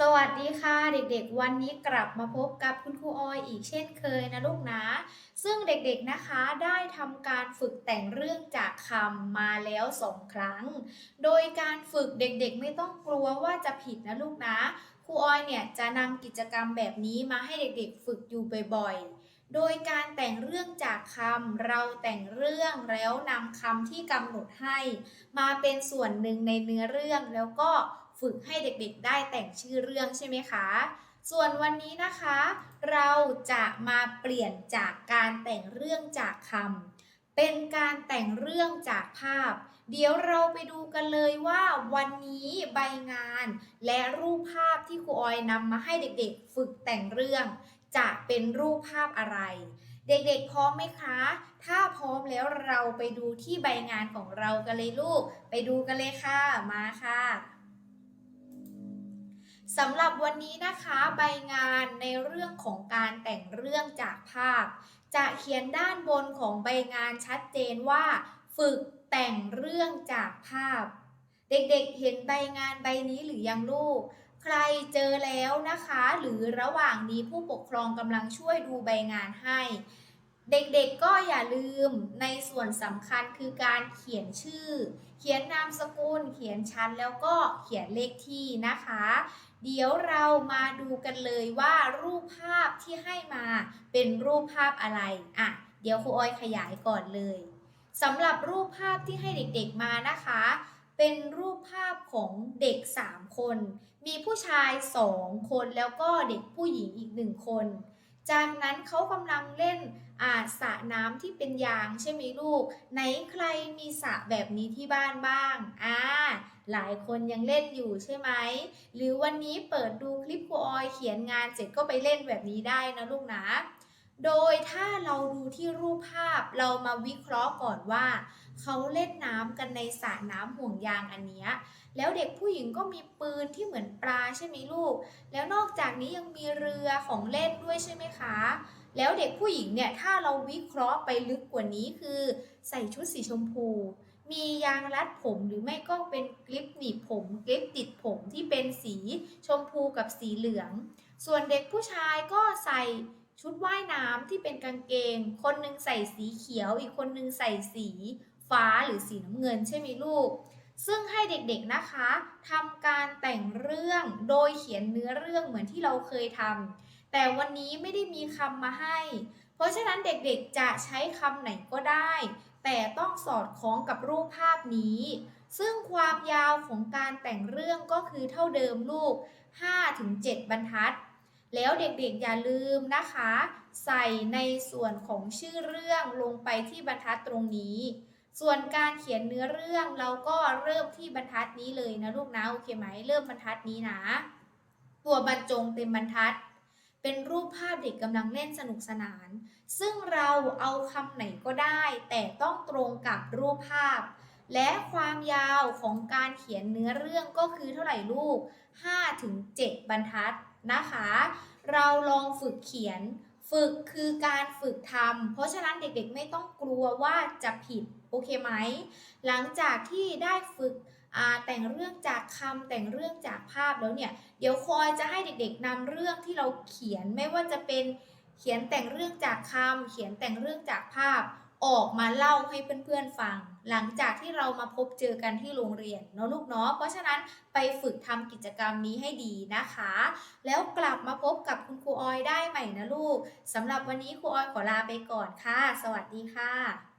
สวัสดีค่ะเด็กๆ วันนี้กลับมาพบกับคุณครูออยอีกเช่นเคยนะลูกนะ ซึ่งเด็กๆนะคะได้ทำการฝึกแต่งเรื่องจากคำมาแล้วสองครั้ง โดยการฝึกเด็กๆ ไม่ต้องกลัวว่าจะผิดนะลูกนะครูออยเนี่ยจะนำกิจกรรมแบบนี้มาให้เด็กๆ ฝึกอยู่บ่อยๆ โดยการแต่งเรื่องจากคำเราแต่งเรื่องแล้วนำคำที่กำหนดให้ มาเป็นส่วนหนึ่งในเนื้อเรื่องแล้วก็ ฝึกให้เด็กๆ ได้แต่งชื่อเรื่องใช่ไหมคะ ส่วนวันนี้นะคะ เราจะมาเปลี่ยนจากการแต่งเรื่องจากคำเป็นการแต่งเรื่องจากภาพ เดี๋ยวเราไปดูกันเลยว่าวันนี้ใบงานและรูปภาพที่ครูออยนำมาให้เด็กๆ ฝึกแต่งเรื่อง จะเป็นรูปภาพอะไรเด็กๆ พร้อมไหมคะ ถ้าพร้อมแล้วเราไปดูที่ใบงานของเรากันเลยลูก ไปดูกันเลยค่ะ มาค่ะ สำหรับวันนี้นะคะใบงานในเรื่องของการแต่งเรื่องจากภาพ จะเขียนด้านบนของใบงานชัดเจนว่า ฝึกแต่งเรื่องจากภาพ เด็กๆเห็นใบงานใบนี้หรือยังลูก ใครเจอแล้วนะคะ หรือระหว่างนี้ผู้ปกครองกำลังช่วยดูใบงานให้ เด็กๆก็อย่าลืมในส่วนสำคัญคือการเขียนชื่อ เขียนนามสกุล เขียนชั้นแล้วก็เขียนเลขที่นะคะ เดี๋ยวเรามาดูกันเลยว่ารูปภาพที่ให้มาเป็นรูปภาพอะไรอะเดี๋ยวครูออยขยายก่อนเลยสำหรับรูปภาพที่ให้เด็กๆมานะคะ เป็นรูปภาพของเด็ก 3 คน มีผู้ชาย 2 คนแล้วก็เด็กผู้หญิงอีก 1 คน จากนั้นเขากำลังเล่น อ่าสระน้ำที่เป็นยางใช่ไหมลูก ไหนใครมีสระแบบนี้ที่บ้านบ้างอ่าหลายคนยังเล่นอยู่ใช่ไหม หรือวันนี้เปิดดูคลิปครูออยเขียนงานเสร็จก็ไปเล่นแบบนี้ได้นะลูกนะ โดยถ้าเราดูที่รูปภาพเรามาวิเคราะห์ก่อนว่า เขาเล่นน้ำกันในสระน้ำห่วงยางอันเนี้ยแล้วเด็กผู้หญิงก็มีปืนที่เหมือนปลาใช่ไหมลูก แล้วนอกจากนี้ยังมีเรือของเล่นด้วยใช่ไหมคะ แล้วเด็กผู้หญิงเนี่ยถ้าเราวิเคราะห์ไปลึกกว่านี้คือ ใส่ชุดสีชมพู มียางรัดผมหรือไม่ก็เป็นคลิปหนีบผมคลิปติดผมที่เป็นสีชมพูกับสีเหลือง ส่วนเด็กผู้ชายก็ใส่ชุดว่ายน้ำที่เป็นกางเกง คนหนึงใส่สีเขียว อีกคนหนึงใส่สีฟ้าหรือสีน้ำเงินใช่ไหมลูก ซึ่งให้เด็กๆนะคะทำการแต่งเรื่องโดยเขียนเนื้อเรื่องเหมือนที่เราเคยทำ แต่วันนี้ไม่ได้มีคำมาให้ เพราะฉะนั้นเด็กๆจะใช้คำไหนก็ได้ แต่ต้องสอดคล้องกับรูปภาพนี้ ซึ่งความยาวของการแต่งเรื่องก็คือเท่าเดิมลูก 5-7 บรรทัด แล้วเด็กๆอย่าลืมนะคะ ใส่ในส่วนของชื่อเรื่องลงไปที่บรรทัดตรงนี้ ส่วนการเขียนเนื้อเรื่องเราก็เริ่มที่บรรทัดนี้เลยนะลูกนะโอเคไหมเริ่มบรรทัดนี้นะ ตัวบรรจงเต็มบรรทัด เป็นรูปภาพเด็กกำลังเล่นสนุกสนาน ซึ่งเราเอาคำไหนก็ได้ แต่ต้องตรงกับรูปภาพ และความยาวของการเขียนเนื้อเรื่องก็คือเท่าไหร่ลูก 5-7 บรรทัดนะคะ เราลองฝึกเขียน ฝึกคือการฝึกทำ เพราะฉะนั้นเด็กๆไม่ต้องกลัวว่าจะผิด โอเคไหม หลังจากที่ได้ฝึกแต่งเรื่องจากคำแต่งเรื่องจากภาพแล้วเนี่ย เดี๋ยวคอยจะให้เด็กๆนำเรื่องที่เราเขียนไม่ว่าจะเป็นเขียนแต่งเรื่องจากคำเขียนแต่งเรื่องจากภาพ ออกมาเล่าให้เพื่อนๆฟัง หลังจากที่เรามาพบเจอกันที่โรงเรียนเนาะลูกเนาะเพราะฉะนั้นไปฝึกทำกิจกรรมนี้ให้ดีนะคะ แล้วกลับมาพบกับคุณครูออยได้ใหม่นะลูกสำหรับวันนี้ครูออยขอลาไปก่อนค่ะ สวัสดีค่ะ